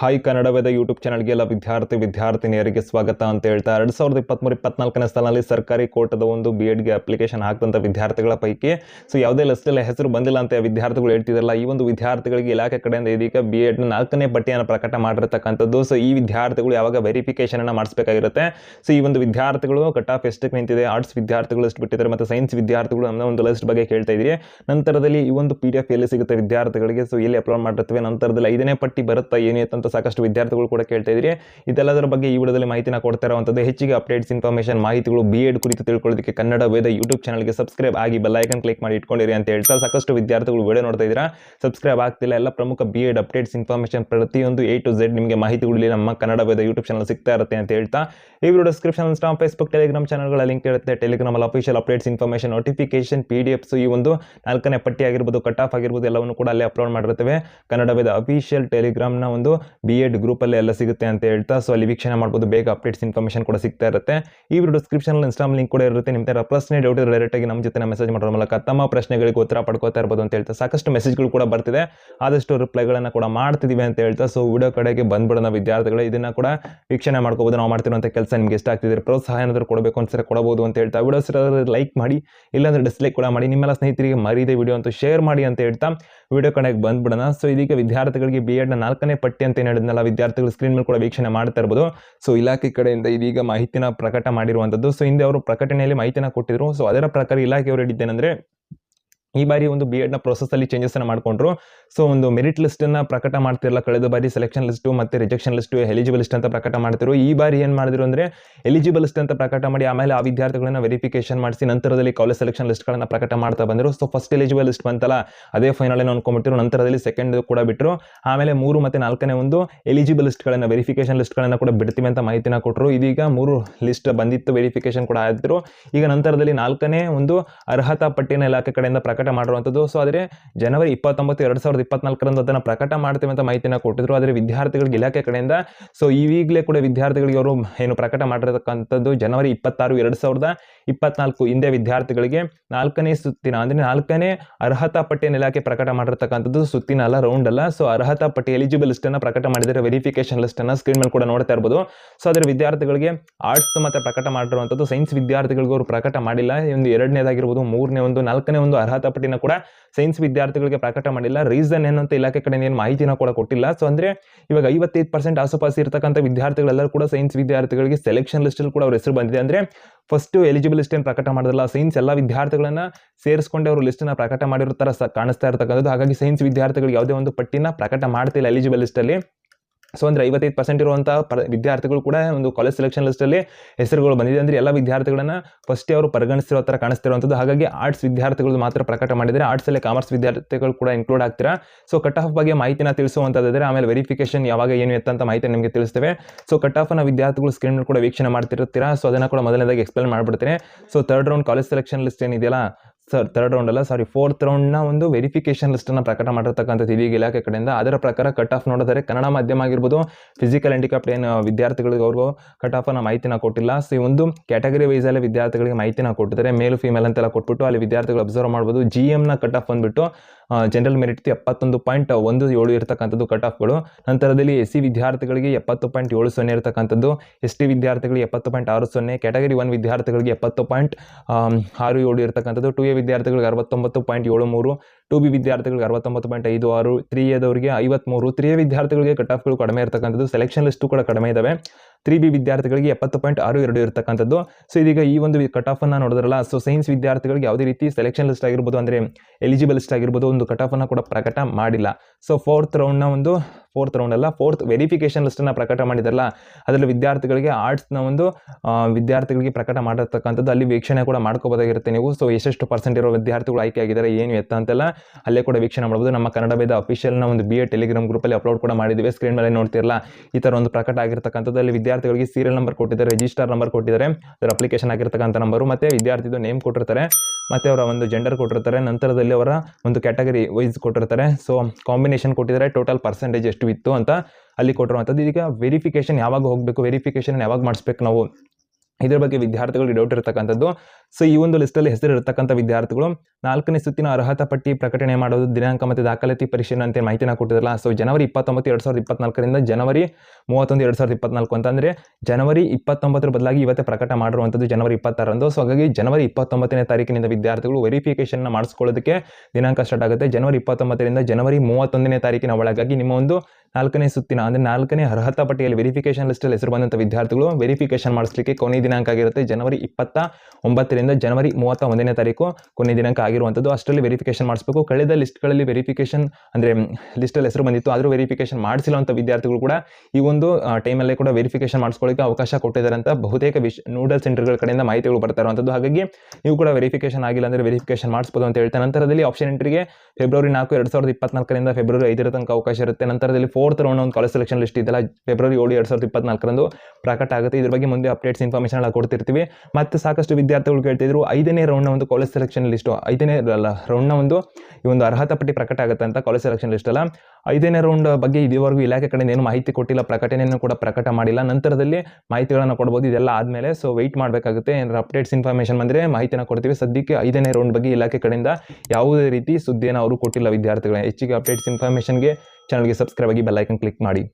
Hi Kannada Veda YouTube ಚಾನಲ್ಗೆ ಎಲ್ಲ ವಿದ್ಯಾರ್ಥಿ, ವಿದ್ಯಾರ್ಥಿನಿಯರಿಗೆ ಸ್ವಾಗತ ಅಂತ ಹೇಳ್ತಾ ಎರಡು ಸಾವಿರದ ಇಪ್ಪತ್ತ್ಮೂರು ಇಪ್ಪತ್ನಾಲ್ಕನೇ ಸಾಲಿನಲ್ಲಿ ಸರ್ಕಾರಿ ಕೋಟದ ಒಂದು ಬಿ ಎಡ್ಗೆ ಅಪ್ಲಿಕೇಶನ್ ಹಾಕಿದಂಥ ವಿದ್ಯಾರ್ಥಿಗಳ ಪೈಕಿ ಸೊ ಯಾವುದೇ ಲಿಸ್ಟಲ್ಲಿ ಹೆಸರು ಬಂದಿಲ್ಲ ಅಂತ ವಿದ್ಯಾರ್ಥಿಗಳು ಹೇಳ್ತಿದ್ರಲ್ಲ, ಈ ಒಂದು ವಿದ್ಯಾರ್ಥಿಗಳಿಗೆ ಇಲಾಖೆ ಕಡೆಯಿಂದ ಇದೀಗ ಬಿ ಎಡ್ನ ನಾಲ್ಕನೇ ಪಟ್ಟಿಯನ್ನು ಪ್ರಕಟ ಮಾಡಿರ್ತಕ್ಕಂಥದ್ದು. ಸೊ ಈ ವಿದ್ಯಾರ್ಥಿಗಳು ಯಾವಾಗ ವೆರಿಫಿಕೇಶನ್ ಅನ್ನು ಮಾಡ್ಸ್ಬೇಕಾಗಿರುತ್ತೆ. ಸೊ ಈ ಒಂದು ವಿದ್ಯಾರ್ಥಿಗಳು ಕಟ್ ಆಫ್ ಎಷ್ಟಕ್ಕೆ ನಿಂತಿದೆ ಆರ್ಟ್ಸ್ ವಿದ್ಯಾರ್ಥಿಗಳು ಎಷ್ಟು ಬಿಟ್ಟಿದ್ದಾರೆ, ಮತ್ತು ಸೈನ್ಸ್ ವಿದ್ಯಾರ್ಥಿಗಳು ಅನ್ನೋ ಒಂದು ಲಿಸ್ಟ್ ಬಗ್ಗೆ ಕೇಳ್ತಾ ಇದ್ದೀರಿ. ನಂತರದಲ್ಲಿ ಈ ಒಂದು ಪಿ ಡಿ ಎಫ್ ಎಲ್ಲಿ ಸಿಗುತ್ತೆ ವಿದ್ಯಾರ್ಥಿಗಳಿಗೆ? ಸೊ ಎಲ್ಲಿ ಅಪ್ಲೋಡ್ ಮಾಡಿರ್ತೇವೆ? ನಂತರದಲ್ಲಿ ಐದನೇ ಪಟ್ಟಿ ಬರುತ್ತಾ ಏನಿತ್ತು ಅಂತ ಸಾಕಷ್ಟು ವಿದ್ಯಾರ್ಥಿಗಳು ಕೂಡ ಕೇಳ್ತಾ ಇದ್ರಿ. ಇದೆಲ್ಲದರ ಬಗ್ಗೆ ಈ ವಿಡಿಯೋದಲ್ಲಿ ಮಾಹಿತಿನ ಕೊಡ್ತಾ ಹೆಚ್ಚಿಗೆ ಅಪ್ಡೇಟ್ಸ್ ಇನ್ಫಾರ್ಮೇಷನ್ ಮಾಹಿತಿಗಳು ಬಿ ಎಡ್ ಕುರಿತು ತಿಳ್ಕೊಳ್ಳೋದಕ್ಕೆ ಕನ್ನಡ ವೇದ ಯೂಟ್ಯೂಬ್ ಚಾನಲ್ಗೆ ಸಬ್ಸ್ಕ್ರೈಬ್ ಆಗಿ ಬೆಲ್ಲೈಕನ್ ಕ್ಲಿಕ್ ಮಾಡಿ ಇಟ್ಕೊಂಡಿರಿ ಅಂತ ಹೇಳ್ತಾ ಸಾಕಷ್ಟು ವಿದ್ಯಾರ್ಥಿಗಳು ವಿಡಿಯೋ ನೋಡ್ತಾ ಇದ್ದೀರಾ. ಸಬ್ಸ್ಕ್ರೈಬ್ ಆಗ್ತಿಲ್ಲ, ಎಲ್ಲ ಪ್ರಮುಖ ಬಿ ಎಡ್ ಅಪ್ಡೇಟ್ಸ್ ಇನ್ಫಾರ್ಮೇಷನ್ ಪ್ರತಿಯೊಂದು ಎ ಟು ಝೆಡ್ ನಿಮಗೆ ಮಾಹಿತಿಗಳು ಇಲ್ಲಿ ನಮ್ಮ ಕನ್ನಡ ವೇದ ಯೂಟ್ಯೂಬ್ ಚಾನಲ್ ಸಿಗ್ತಾ ಇರುತ್ತೆ ಅಂತ ಹೇಳ್ತಾ. ಈ video description Instagram Facebook Telegram ಚಾನಲ್ಗಳ ಲಿಂಕ್ ಇರುತ್ತೆ. ಟೆಲಿಗ್ರಾಮಲ್ಲಿ official updates information notification P D Fs ಈ ಒಂದು ನಾಲ್ಕನೇ ಪಟ್ಟಿ ಆಗಿರ್ಬೋದು ಕಟ್ ಆಫ್ ಆಗಿರ್ಬೋದು ಎಲ್ಲವನ್ನು ಕೂಡ ಅಲ್ಲಿ ಅಪ್ಲೋಡ್ ಮಾಡಿರ್ತೇವೆ ಕನ್ನಡ ವೇದ ಅಫಿಷಿಯಲ್ ಟೆಲಿಗ್ರಾಮ್ನ ಒಂದು ಬಿ ಎಡ್ ಗ್ರೂಪಲ್ಲಿ ಎಲ್ಲ ಸಿಗುತ್ತೆ ಅಂತ ಹೇಳ್ತಾ ಸೊ ಅಲ್ಲಿ ವೀಕ್ಷಣೆ ಮಾಡ್ಬೋದು. ಬೇಗ ಅಪ್ಡೇಟ್ಸ್ ಇನ್ಫಾರ್ಮೇಷನ್ ಕೂಡ ಸಿಗ್ತಾ ಇರುತ್ತೆ. ಈ ವಿಡಿಯೋ ಡಿಸ್ಕ್ರಿಪ್ಷನ್ ಇನ್ಸ್ಟಾಮ್ ಲಿಂಕ್ ಕೂಡ ಇರುತ್ತೆ. ನಿಮ್ಮ ತರ ಪ್ರಶ್ನೆ ಡೌಟ್ ಇದ್ರೆ ಡೈರೆಕ್ಟಾಗಿ ನಮ್ಮ ಜೊತೆ ಮೆಸೇಜ್ ಮಾಡೋದ್ರ ಮೂಲಕ ತಮ್ಮ ಪ್ರಶ್ನೆಗಳಿಗೆ ಉತ್ತರ ಪಡ್ಕೋತಾ ಇರ್ಬೋದು ಅಂತ ಹೇಳ್ತಾ, ಸಾಕಷ್ಟು ಮೆಸೇಜ್ಗಳು ಕೂಡ ಬರ್ತಿದೆ. ಆದಷ್ಟು ರಿಪ್ಲೈಗಳನ್ನು ಕೂಡ ಮಾಡ್ತಿದ್ದೀವಿ ಅಂತ ಹೇಳ್ತಾ ಸೊ ವಿಡಿಯೋ ಕಡೆಗೆ ಬಂದ್ಬಿಡೋಣ ವಿದ್ಯಾರ್ಥಿಗಳು. ಇದನ್ನ ಕೂಡ ವೀಕ್ಷಣೆ ಮಾಡ್ಕೋಬೋದು. ನಾವು ಮಾಡ್ತಿರುವಂಥ ಕೆಲಸ ನಿಮ್ಗೆ ಇಷ್ಟ ಆಗ್ತಿದ್ರೆ ಪ್ರೋತ್ಸಾಹ ಏನಾದರೂ ಕೊಡಬೇಕು ಸರ ಕೊಡಬಹುದು ಅಂತ ಹೇಳ್ತಾ ವಿಡಿಯೋಸ್ ಲೈಕ್ ಮಾಡಿ, ಇಲ್ಲಾಂದ್ರೆ ಡಿಸ್ಲೈಕ್ ಕೂಡ ಮಾಡಿ, ನಿಮ್ಮೆಲ್ಲ ಸ್ನೇಹಿತರಿಗೆ ಮರಿದೆ ವಿಡಿಯೋ ಅಂತೂ ಶೇರ್ ಮಾಡಿ ಅಂತ ಹೇಳ್ತಾ ವಿಡಿಯೋ ಕಡೆಗೆ ಬಂದ್ಬಿಡೋಣ. ಸೊ ಇದೀಗ ವಿದ್ಯಾರ್ಥಿಗಳಿಗೆ ಬಿ ಎಡ್ನ ನಾಲ್ಕನೇ ಪಟ್ಟಿ ಅಂತ ಏನು ಹೇಳಿದ್ನಲ್ಲ ವಿದ್ಯಾರ್ಥಿಗಳು ಸ್ಕ್ರೀನ್ ಮೇಲೆ ಕೂಡ ವೀಕ್ಷಣೆ ಮಾಡ್ತಾ ಇರ್ಬೋದು. ಸೊ ಇಲಾಖೆ ಕಡೆಯಿಂದ ಇದೀಗ ಮಾಹಿತಿನ ಪ್ರಕಟ ಮಾಡಿರುವಂಥದ್ದು ಸೊ ಹಿಂದೆ ಅವರು ಪ್ರಕಟಣೆಯಲ್ಲಿ ಮಾಹಿತಿನ ಕೊಟ್ಟಿದ್ರು. ಸೊ ಅದರ ಪ್ರಕಾರ ಇಲಾಖೆಯವರು ಹೇಳಿದ್ದೇನೆಂದ್ರೆ ಈ ಬಾರಿ ಒಂದು ಬಿ ಎಡ್ನ ಪ್ರೊಸೆಸಲ್ಲಿ ಚೇಂಜಸ್ನ ಮಾಡಿಕೊಂಡ್ರು. ಸೊ ಒಂದು ಮೆರಿಟ್ ಲಿಸ್ಟನ್ನು ಪ್ರಕಟ ಮಾಡ್ತಿರಲ್ಲ ಕಳೆದ ಬಾರಿ ಸೆಲೆಕ್ಷನ್ ಲಿಸ್ಟು ಮತ್ತು ರಿಜೆಕ್ಷನ್ ಲಿಸ್ಟು ಎಲಿಜಿಬಲ್ ಲಿಸ್ಟ್ ಅಂತ ಪ್ರಕಟ ಮಾಡ್ತಿರು ಈ ಬಾರಿ ಏನು ಮಾಡಿದ್ರು ಅಂದರೆ ಎಲಿಜಿಬಲ್ ಲಿಸ್ಟ್ ಅಂತ ಪ್ರಕಟ ಮಾಡಿ ಆಮೇಲೆ ಆ ವಿದ್ಯಾರ್ಥಿಗಳನ್ನ ವೆರಿಫಿಕೇಶನ್ ಮಾಡಿಸಿ ನಂತರದಲ್ಲಿ ಕಾಲೇಜ್ ಸೆಲೆಕ್ಷನ್ ಲಿಸ್ಟ್ಗಳನ್ನು ಪ್ರಕಟ ಮಾಡ್ತಾ ಬಂದರು. ಸೊ ಫಸ್ಟ್ ಎಲಿಜಿಬಲ್ ಲಿಸ್ಟ್ ಬಂತಲ್ಲ, ಅದೇ ಫೈನಲ್ ಏನು ಅನ್ಕೊಂಡ್ಬಿಟ್ಟಿರು ನಂತರದಲ್ಲಿ ಸೆಕೆಂಡ್ ಕೂಡ ಬಿಟ್ಟರು ಆಮೇಲೆ ಮೂರು ಮತ್ತು ನಾಲ್ಕನೇ ಒಂದು ಎಲಿಜಿಬಲ್ ಲಿಸ್ಟ್ಗಳನ್ನು ವೆರಿಫಿಕೇಶನ್ ಲಿಸ್ಟ್ಗಳನ್ನು ಕೂಡ ಬಿಡ್ತೀವಿ ಅಂತ ಮಾಹಿತಿನ ಕೊಟ್ಟರು ಇದೀಗ ಮೂರು ಲಿಸ್ಟ್ ಬಂದಿತ್ತು ವೆರಿಫಿಕೇಶನ್ ಕೂಡ ಆಯಿತು. ಈಗ ನಂತರದಲ್ಲಿ ನಾಲ್ಕನೇ ಒಂದು ಅರ್ಹತಾ ಪಟ್ಟಿನ ಇಲಾಖೆ ಕಡೆಯಿಂದ ಪ್ರಕಟ ಮಾಡಿರುವಂಥದ್ದು. ಸೊ ಆದರೆ ಜನವರಿ ಇಪ್ಪತ್ತೊಂಬತ್ತು, ಎರಡು ಸಾವಿರದ ಇಪ್ಪತ್ನಾಲ್ಕರಂದು ಅದನ್ನು ಪ್ರಕಟ ಮಾಡ್ತೇವೆ ಅಂತ ಮಾಹಿತಿನ ಕೊಟ್ಟಿದ್ರು. ಆದರೆ ವಿದ್ಯಾರ್ಥಿಗಳಿಗೆ ಇಲಾಖೆ ಕಡೆಯಿಂದ ಸೊ ಈಗಲೇ ಕೂಡ ವಿದ್ಯಾರ್ಥಿಗಳಿಗೆ ಅವರು ಏನು ಪ್ರಕಟ ಮಾಡಿರತಕ್ಕಂಥದ್ದು ಜನವರಿ ಇಪ್ಪತ್ತಾರು, ಎರಡು ಸಾವಿರದ ಇಪ್ಪತ್ನಾಲ್ಕು ಹಿಂದೆ ವಿದ್ಯಾರ್ಥಿಗಳಿಗೆ ನಾಲ್ಕನೇ ಸುತ್ತಿನ, ಅಂದರೆ ನಾಲ್ಕನೇ ಅರ್ಹತಾ ಪಟ್ಟಿಯನ್ನು ಇಲಾಖೆ ಪ್ರಕಟ ಮಾಡಿರ್ತಕ್ಕಂಥದ್ದು ಸುತ್ತಿನ ಅಲ್ಲ ರೌಂಡ್ ಅಲ್ಲ. ಸೊ ಅರ್ಹತಾ ಪಟ್ಟಿ ಎಲಿಜಿಬಲ್ ಲಿಸ್ಟನ್ನು ಪ್ರಕಟ ಮಾಡಿದರೆ ವೆರಿಫಿಕೇಶನ್ ಲಿಸ್ಟನ್ನು ಸ್ಕ್ರೀನ್ ಮೇಲೆ ಕೂಡ ನೋಡ್ತಾ ಇರ್ಬೋದು. ಸೊ ಅದರ ವಿದ್ಯಾರ್ಥಿಗಳಿಗೆ ಆರ್ಟ್ಸ್ ಮತ್ತು ಪ್ರಕಟ ಮಾಡಿರುವಂಥದ್ದು. ಸೈನ್ಸ್ ವಿದ್ಯಾರ್ಥಿಗಳಿಗೂ ಅವರು ಪ್ರಕಟ ಮಾಡಿಲ್ಲ. ಒಂದು ಎರಡನೇದಾಗಿರ್ಬೋದು, ಮೂರನೇ ಒಂದು, ನಾಲ್ಕನೇ ಒಂದು ಅರ್ಹತಾ ಪಟ್ಟಿನ ಕೂಡ ಸೈನ್ಸ್ ವಿದ್ಯಾರ್ಥಿಗಳಿಗೆ ಪ್ರಕಟ ಮಾಡಿಲ್ಲ. ರೀಸನ್ ಏನಂತ ಇಲಾಖೆ ಕಡೆ ಏನು ಮಾಹಿತಿನ ಕೂಡ ಕೊಟ್ಟಿಲ್ಲ. ಸೊ ಅಂದ್ರೆ ಇವಾಗ ಐವತ್ತೈದು ಪರ್ಸೆಂಟ್ ಆಸುಪಾಸು ಇರತಕ್ಕಂಥ ವಿದ್ಯಾರ್ಥಿಗಳೆಲ್ಲರೂ ಕೂಡ ಸೈನ್ಸ್ ವಿದ್ಯಾರ್ಥಿಗಳಿಗೆ ಸೆಲೆಕ್ಷನ್ ಲಿಸ್ಟಲ್ಲಿ ಕೂಡ ಅವ್ರ ಹೆಸರು ಬಂದಿದೆ. ಅಂದ್ರೆ ಫಸ್ಟ್ ಎಲಿಜಿಬಲ್ ಲಿಸ್ಟ್ ಏನು ಪ್ರಕಟ ಮಾಡಿದ್ರಲ್ಲ ಸೈನ್ಸ್ ಎಲ್ಲ ವಿದ್ಯಾರ್ಥಿಗಳನ್ನ ಸೇರಿಸ್ಕೊಂಡು ಅವರು ಲಿಸ್ಟನ್ನ ಪ್ರಕಟ ಮಾಡಿರೋ ಥರ ಕಾಣಿಸ್ತಾ ಇರತಕ್ಕಂಥದ್ದು. ಹಾಗಾಗಿ ಸೈನ್ಸ್ ವಿದ್ಯಾರ್ಥಿಗಳಿಗೆ ಯಾವುದೇ ಒಂದು ಪಟ್ಟಿನ ಪ್ರಕಟ ಮಾಡ್ತಿಲ್ಲ ಎಲಿಜಿಬಲ್ ಲಿಸ್ಟಲ್ಲಿ ಸೊ ಅಂದರೆ ಐವತ್ತೈದು ಪರ್ಸೆಂಟ್ ಇರುವಂಥ ಪರ, ವಿದ್ಯಾರ್ಥಿಗಳು ಕೂಡ ಒಂದು ಕಾಲೇಜ್ ಸೆಲೆಕ್ಷನ್ ಲಿಸ್ಟಲ್ಲಿ ಹೆಸರುಗಳು ಬಂದಿದೆ. ಅಂದರೆ ಎಲ್ಲ ವಿದ್ಯಾರ್ಥಿಗಳನ್ನ ಫಸ್ಟೇ ಅವರು ಪರಿಗಣಿಸಿರೋ ಥರ ಕಾಣಿಸ್ತಿರುವಂಥದ್ದು ಹಾಗಾಗಿ ಆರ್ಟ್ಸ್ ವಿದ್ಯಾರ್ಥಿಗಳು ಮಾತ್ರ ಪ್ರಕಟ ಮಾಡಿದರೆ ಆರ್ಟ್ಸಲ್ಲಿ ಕಾಮರ್ಸ್ ವಿದ್ಯಾರ್ಥಿಗಳು ಕೂಡ ಇನ್ಕ್ಲೂಡ್ ಆಗ್ತೀರಾ? ಸೊ ಕಟ್ ಆಫ್ ಬಗ್ಗೆ ಮಾಹಿತಿನ ತಿಳಿಸುವಂಥದ್ದಿದ್ರೆ ಆಮೇಲೆ ವೆರಿಫಿಕೇಶನ್ ಯಾವಾಗ ಏನು ಎತ್ತಂತ ಮಾಹಿತಿ ನಿಮಗೆ ತಿಳಿಸ್ತೇವೆ. ಸೊ ಕಟ್ ಆಫನ್ನು ವಿದ್ಯಾರ್ಥಿಗಳು ಸ್ಕ್ರೀನ್ ಕೂಡ ವೀಕ್ಷಣೆ ಮಾಡ್ತಿರ್ತೀರಾ? ಸೊ ಅದನ್ನು ಕೂಡ ಮೊದಲನೇದಾಗಿ ಎಕ್ಸ್ಪ್ಲೇನ್ ಮಾಡಿಬಿಡ್ತೀನಿ. So third round college selection list ಏನಿದೆಯಲ್ಲ ಸರ್ ಥರ್ಡ್ ರೌಂಡ್ ಅಲ್ಲ ಸಾರಿ ಫೋರ್ತ್ ರೌಂಡ್ನ ಒಂದು ವೆರಿಫಿಕೇಶನ್ ಲಿಸ್ಟನ್ನು ಪ್ರಕಟ ಮಾಡಿರ್ತಕ್ಕಂಥ ಇದೀಗ ಇಲಾಖೆ ಕಡೆಯಿಂದ ಅದರ ಪ್ರಕಾರ ಕಟ್ ಆಫ್ ನೋಡಿದರೆ ಕನ್ನಡ ಮಾಧ್ಯಮ ಆಗಿರ್ಬೋದು ಫಿಸಿಕಲ್ ಹ್ಯಾಂಡಿಕ್ಯಾಪ್ಟ್ ಏನು ವಿದ್ಯಾರ್ಥಿಗಳಿಗೆ ಅವ್ರಿಗೂ ಕಟ್ ಆಫನ್ನು ಮಾಹಿತಿನ ಕೊಟ್ಟಿಲ್ಲ. ಸೊ ಒಂದು ಕ್ಯಾಟಗರಿ ವೈಸಲ್ಲಿ ವಿದ್ಯಾರ್ಥಿಗಳಿಗೆ ಮಾಹಿತಿನ ಕೊಟ್ಟಿದ್ದಾರೆ ಮೇಲು ಫೀಮೇಲ್ ಅಂತೆಲ್ಲ ಕೊಟ್ಬಿಟ್ಟು ಅಲ್ಲಿ ವಿದ್ಯಾರ್ಥಿಗಳು ಅಬ್ಸರ್ವ್ ಮಾಡ್ಬೋದು. ಜಿ ಎಮ್ನ ಕಟ್ ಆಫ್ ಬಂದುಬಿಟ್ಟು ಜನರಲ್ ಮೆರಿಟ್ ಎಪ್ಪತ್ತೊಂದು ಪಾಯಿಂಟ್ ಒಂದು ಏಳು ಇರತಕ್ಕಂಥದ್ದು ಕಟ್ ಆಫ್ಗಳು ನಂತರದಲ್ಲಿ ಎಸ್ ಸಿ ವಿದ್ಯಾರ್ಥಿಗಳಿಗೆ ಎಪ್ಪತ್ತು ಪಾಯಿಂಟ್ ಏಳು ಸೊನ್ನೆ ಇರತಕ್ಕಂಥದ್ದು. ಎಸ್ ಟಿ ವಿದ್ಯಾರ್ಥಿಗಳಿಗೆ ಎಪ್ಪತ್ತು ಪಾಯಿಂಟ್ ಆರು ಸೊನ್ನೆ ಕ್ಯಾಟಗರಿ ಒನ್ ವಿದ್ಯಾರ್ಥಿಗಳಿಗೆ ಎಪ್ಪತ್ತು ಪಾಯಿಂಟ್ ಆರು ಏಳು ಇರತಕ್ಕಂಥದ್ದು. ಟು ಎ ವಿದ್ಯಾರ್ಥಿಗಳಿಗೆ ಅರವತ್ತೊಂಬತ್ತು ಪಾಯಿಂಟ್ ಏಳು ಮೂರು ಟು ಬಿ ವಿದ್ಯಾರ್ಥಿಗಳಿಗೆ ಅರವತ್ತೊಂಬತ್ತು ಪಾಯಿಂಟ್ ಐದು ಆರು ತ್ರೀ ಎದವರಿಗೆ ಐವತ್ಮೂರು ತ್ರೀ ವಿದ್ಯಾರ್ಥಿಗಳಿಗೆ ಕಟ್ ಆಫ್ಗಳು ಕಡಿಮೆ ಇರತಕ್ಕಂಥದ್ದು ಸೆಲೆಕ್ಷನ್ ಲಿಸ್ಟು ಕೂಡ ಕಡಿಮೆ ಇದ್ದಾವೆ ತ್ರೀ ಬಿ ವಿದ್ಯಾರ್ಥಿಗಳಿಗೆ ಎಪ್ಪತ್ತು ಪಾಯಿಂಟ್ ಆರು ಎರಡು ಇರತಕ್ಕಂಥದ್ದು. ಸೊ ಇದೀಗ ಈ ಒಂದು ಕಟ್ ಆಫನ್ನು ನೋಡಿದ್ರಲ್ಲ ಸೊ ಸೈನ್ಸ್ ವಿದ್ಯಾರ್ಥಿಗಳಿಗೆ ಯಾವುದೇ ರೀತಿ ಸೆಲೆಕ್ಷನ್ ಲಿಸ್ಟ್ ಆಗಿರ್ಬೋದು ಅಂದರೆ ಎಲಿಜಿಬಲ್ ಲಿಸ್ಟ್ ಆಗಿರ್ಬೋದು, ಒಂದು ಕಟ್ ಆಫನ್ನು ಕೂಡ ಪ್ರಕಟ ಮಾಡಿಲ್ಲ. ಸೊ ಫೋರ್ತ್ ರೌಂಡ್ನ ಒಂದು ಫೋರ್ತ್ ರೌಂಡ್ ಅಲ್ಲ ಫೋರ್ತ್ ವೆರಿಫಿಕೇಶನ್ ಲಿಸ್ಟನ್ನು ಪ್ರಕಟ ಮಾಡಿದಾರಲ್ಲ, ಅದರಲ್ಲಿ ವಿದ್ಯಾರ್ಥಿಗಳಿಗೆ ಆರ್ಟ್ಸ್ನ ಒಂದು ವಿದ್ಯಾರ್ಥಿಗಳಿಗೆ ಪ್ರಕಟ ಮಾಡಿರ್ತಕ್ಕಂಥದ್ದು, ಅಲ್ಲಿ ವೀಕ್ಷಣೆ ಕೂಡ ಮಾಡ್ಕೋಬೋದಾಗಿರುತ್ತೆ ನೀವು. ಸೊ ಎಷ್ಟೆಷ್ಟು ಪರ್ಸೆಂಟ್ ಇರೋ ವಿದ್ಯಾರ್ಥಿಗಳು ಆಯ್ಕೆ ಆಗಿದ್ದಾರೆ, ಏನು ಎತ್ತ ಅಂತೆಲ್ಲ ಅಲ್ಲೇ ಕೂಡ ವೀಕ್ಷಣೆ ಮಾಡ್ಬೋದು. ನಮ್ಮ ಕನ್ನಡ ವೇದ ಅಫಿಷಿಯಲ್ನ ಒಂದು ಬಿ ಎ ಟೆಲಿಗ್ರಾಮ್ ಗ್ರೂಪಲ್ಲಿ ಅಪ್ಲೋಡ್ ಕೂಡ ಮಾಡಿದ್ದೀವಿ ಸ್ಕ್ರೀನ್ ಮೇಲೆ ನೋಡ್ತಿರಲ್ಲ ಈ ಥರ ಒಂದು ಪ್ರಕಟ ಆಗಿರ್ತಕ್ಕಂಥದ್ದು ಅಲ್ಲಿ ವಿದ್ಯಾರ್ಥಿಗಳಿಗೆ ಸೀರಿಯಲ್ ನಂಬರ್ ಕೊಟ್ಟಿದ್ದಾರೆ ರಿಜಿಸ್ಟರ್ ನಂಬರ್ ಕೊಟ್ಟಿದ್ದಾರೆ. ಅದರ ಅಪ್ಲಿಕೇಶನ್ ಆಗಿರ್ತಕ್ಕಂಥ ನಂಬರು ಮತ್ತು ವಿದ್ಯಾರ್ಥಿದು ನೇಮ್ ಕೊಟ್ಟಿರ್ತಾರೆ. ಮತ್ತು ಅವರ ಒಂದು ಜೆಂಡರ್ ಕೊಟ್ಟಿರ್ತಾರೆ. ನಂತರದಲ್ಲಿ ಅವರ ಒಂದು ಕ್ಯಾಟಗರಿ ವೈಸ್ ಕೊಟ್ಟಿರ್ತಾರೆ. ಸೊ ಕಾಂಬಿನೇಷನ್ ಕೊಟ್ಟಿದ್ದಾರೆ. ಟೋಟಲ್ ಪರ್ಸೆಂಟೇಜ್ ಎಷ್ಟು ಇತ್ತು ಅಂತ ಅಲ್ಲಿ ಕೊಟ್ಟಿರುವಂಥದ್ದು. ಈಗ ವೆರಿಫಿಕೇಶನ್ ಯಾವಾಗ ಹೋಗಬೇಕು ವೆರಿಫಿಕೇಶನ್ ಯಾವಾಗ ಮಾಡಿಸ್ಬೇಕು ನಾವು? ಇದ್ರ ಬಗ್ಗೆ ವಿದ್ಯಾರ್ಥಿಗಳಿಗೆ ಡೌಟ್ ಇರತಕ್ಕಂಥದ್ದು. ಸೊ ಈ ಒಂದು ಲಿಸ್ಟಲ್ಲಿ ಹೆಸರು ಇರತಕ್ಕಂಥ ವಿದ್ಯಾರ್ಥಿಗಳು ನಾಲ್ಕನೇ ಸುತ್ತಿನ ಅರ್ಹತಾ ಪಟ್ಟಿ ಪ್ರಕಟಣೆ ಮಾಡೋದು, ದಿನಾಂಕ ಮತ್ತು ದಾಖಲಾತಿ ಪರಿಶೀಲನೆ ಅಂತ ಮಾಹಿತಿನ ಕೊಟ್ಟಿದ್ರಲ್ಲ. ಸೊ ಜನವರಿ ಇಪ್ಪತ್ತೊಂಬತ್ತು, ಎರಡು ಸಾವಿರದ ಇಪ್ಪತ್ನಾಲ್ಕರಿಂದ ಜನವರಿ ಮೂವತ್ತೊಂದು, ಎರಡು ಸಾವಿರದ ಇಪ್ಪತ್ನಾಲ್ಕು ಅಂತಂದರೆ ಜನವರಿ ಇಪ್ಪತ್ತೊಂಬತ್ತರ ಬದಲಾಗಿ ಇವತ್ತೇ ಪ್ರಕಟ ಮಾಡಿರುವಂಥದ್ದು ಜನವರಿ ಇಪ್ಪತ್ತಾರಂದು. ಸೊ ಹಾಗಾಗಿ ಜನವರಿ ಇಪ್ಪತ್ತೊಂಬತ್ತನೇ ತಾರೀಕಿನಿಂದ ವಿದ್ಯಾರ್ಥಿಗಳು ವೆರಿಫಿಕೇಷನ್ನ ಮಾಡಿಸ್ಕೊಳ್ಳೋದಕ್ಕೆ ದಿನಾಂಕ ಸ್ಟಾರ್ಟ್ ಆಗುತ್ತೆ. ಜನವರಿ ಇಪ್ಪತ್ತೊಂಬತ್ತರಿಂದ ಜನವರಿ ಮೂವತ್ತೊಂದನೇ ತಾರೀಕಿನ ಒಳಗಾಗಿ ನಿಮ್ಮ ಒಂದು ನಾಲ್ಕನೇ ಸುತ್ತಿನ, ಅಂದರೆ ನಾಲ್ಕನೇ ಅರ್ಹತಾ ಪಟ್ಟಿಯಲ್ಲಿ ವೆರಿಫಿಕೇಷನ್ ಲಿಸ್ಟಲ್ಲಿ ಹೆಸರು ಬಂದಂಥ ವಿದ್ಯಾರ್ಥಿಗಳು ವೆರಿಫಿಕೇಷನ್ ಮಾಡಿಸ್ಲಿಕ್ಕೆ ಕೊನೆ ದಿನಾಂಕ ಆಗಿರುತ್ತೆ. ಜನವರಿ ಇಪ್ಪತ್ತ ಒಂಬತ್ತರಿಂದ ಜನವರಿ ಮೂವತ್ತ ಒಂದನೇ ತಾರೀಕು ಕೊನೆಯ ದಿನಾಂಕ ಆಗಿರುವಂಥದ್ದು. ಅಷ್ಟರಲ್ಲಿ ವೆರಿಫಿಕೇಷನ್ ಮಾಡಿಸಬೇಕು. ಕಳೆದ ಲಿಸ್ಟ್ಗಳಲ್ಲಿ ವೆರಿಫಿಕೇಷನ್ ಅಂದರೆ ಲಿಸ್ಟಲ್ಲಿ ಹೆಸರು ಬಂದಿತ್ತು. ಆದರೂ ವೆರಿಫಿಕೇಷನ್ ಅಂತ ವಿದ್ಯಾರ್ಥಿಗಳು ಕೂಡ ಈ ಒಂದು ಟೈಮಲ್ಲೇ ಕೂಡ ವೆರಿಫಿಕೇಷನ್ ಮಾಡಿಸ್ಕೊಳ್ಳೋಕೆ ಅವಕಾಶ ಕೊಟ್ಟಿದ್ದಾರೆ ಅಂತ ಬಹುತೇಕ ವಿಶ್ ನೂಡಲ್ ಸೆಂಟರ್ಗಳ ಕಡೆಯಿಂದ ಮಾಹಿತಿಗಳು ಬರ್ತಾ ಇರುವಂಥದ್ದು. ಹಾಗಾಗಿ ನೀವು ಕೂಡ ವೆರಿಫಿಕೇಷನ್ ಆಗಿಲ್ಲ ಅಂದರೆ ವೆರಿಫಿಕೇಷನ್ ಮಾಡಿಸ್ಬೋದು ಅಂತ ಹೇಳ್ತಾರೆ ನಂತರದಲ್ಲಿ ಆಪ್ಷನ್ ಎಂಟ್ರಿಗೆ ಫೆಬ್ರವರಿ ನಾಲ್ಕು, ಎರಡು ಸಾವಿರದ ಇಪ್ಪತ್ನಾಲ್ಕರಿಂದ ಫೆಬ್ರವರಿ ಐದರ ತನಕ ಅವಕಾಶ ಇರುತ್ತೆ. ನಂತರದಲ್ಲಿ ಫೋರ್ತ್ ರೌಂಡ್ ಒಂದು ಕಾಲೇಜ್ ಸೆಲೆಕ್ಷನ್ ಲಿಸ್ಟ್ ಇದೆಲ್ಲ ಫೆಬ್ರವರಿ ಏಳು, ಎರಡು ಸಾವಿರದ ಇಪ್ಪತ್ನಾಲ್ಕರಂದು ಪ್ರಕಟ ಆಗುತ್ತೆ. ಇದ್ರ ಬಗ್ಗೆ ಮುಂದೆ ಅಪ್ಡೇಟ್ಸ್ ಇನ್ಫಾರ್ಮೇಷನ್ ಎಲ್ಲ ಕೊಡ್ತಿರ್ತೀವಿ. ಮತ್ತು ಸಾಕಷ್ಟು ವಿದ್ಯಾರ್ಥಿಗಳು ಕೇಳ್ತಿದ್ರು ಐದನೇ ರೌಂಡ್ನ ಒಂದು ಕಾಲೇಜ್ ಸೆಲೆಕ್ಷನ್ ಲಿಸ್ಟು ಐದನೇ ಅಲ್ಲ ರೌಂಡ್ನ ಒಂದು ಈ ಒಂದು ಅರ್ಹತಾ ಪಟ್ಟಿ ಪ್ರಕಟ ಆಗುತ್ತೆ ಅಂತ ಕಾಲೇಜ್ ಸೆಲೆಕ್ಷನ್ ಲಿಸ್ಟ್ ಅಲ್ಲ. ಐದನೇ ರೌಂಡ್ ಬಗ್ಗೆ ಇದುವರೆಗೂ ಇಲಾಖೆ ಕಡೆಯಿಂದ ಏನು ಮಾಹಿತಿ ಕೊಟ್ಟಿಲ್ಲ, ಪ್ರಕಟಣೆಯನ್ನು ಕೂಡ ಪ್ರಕಟ ಮಾಡಿಲ್ಲ. ನಂತರದಲ್ಲಿ ಮಾಹಿತಿಗಳನ್ನು ಕೊಡ್ಬೋದು, ಇದೆಲ್ಲ ಆದಮೇಲೆ. ಸೊ ವೆಯ್ಟ್ ಮಾಡಬೇಕಾಗುತ್ತೆ. ಏನಾದ್ರು ಅಪ್ಡೇಟ್ಸ್ ಇನ್ಫಾರ್ಮೇಷನ್ ಬಂದರೆ ಮಾಹಿತಿನ ಕೊಡ್ತೀವಿ. ಸದ್ಯಕ್ಕೆ ಐದನೇ ರೌಂಡ್ ಬಗ್ಗೆ ಇಲಾಖೆ ಕಡೆಯಿಂದ ಯಾವುದೇ ರೀತಿ ಸುದ್ದಿಯನ್ನು ಅವರು ಕೊಟ್ಟಿಲ್ಲ ವಿದ್ಯಾರ್ಥಿಗಳ. ಹೆಚ್ಚಿಗೆ ಅಪ್ಡೇಟ್ಸ್ ಇನ್ಫಾರ್ಮೇಷನ್ಗೆ ಚಾನಲ್ಗೆ ಸಬ್ಸ್ಕ್ರೈಬ್ ಆಗಿ ಬೆಲ್ಲೈಕನ್ ಕ್ಲಿಕ್ ಮಾಡಿ.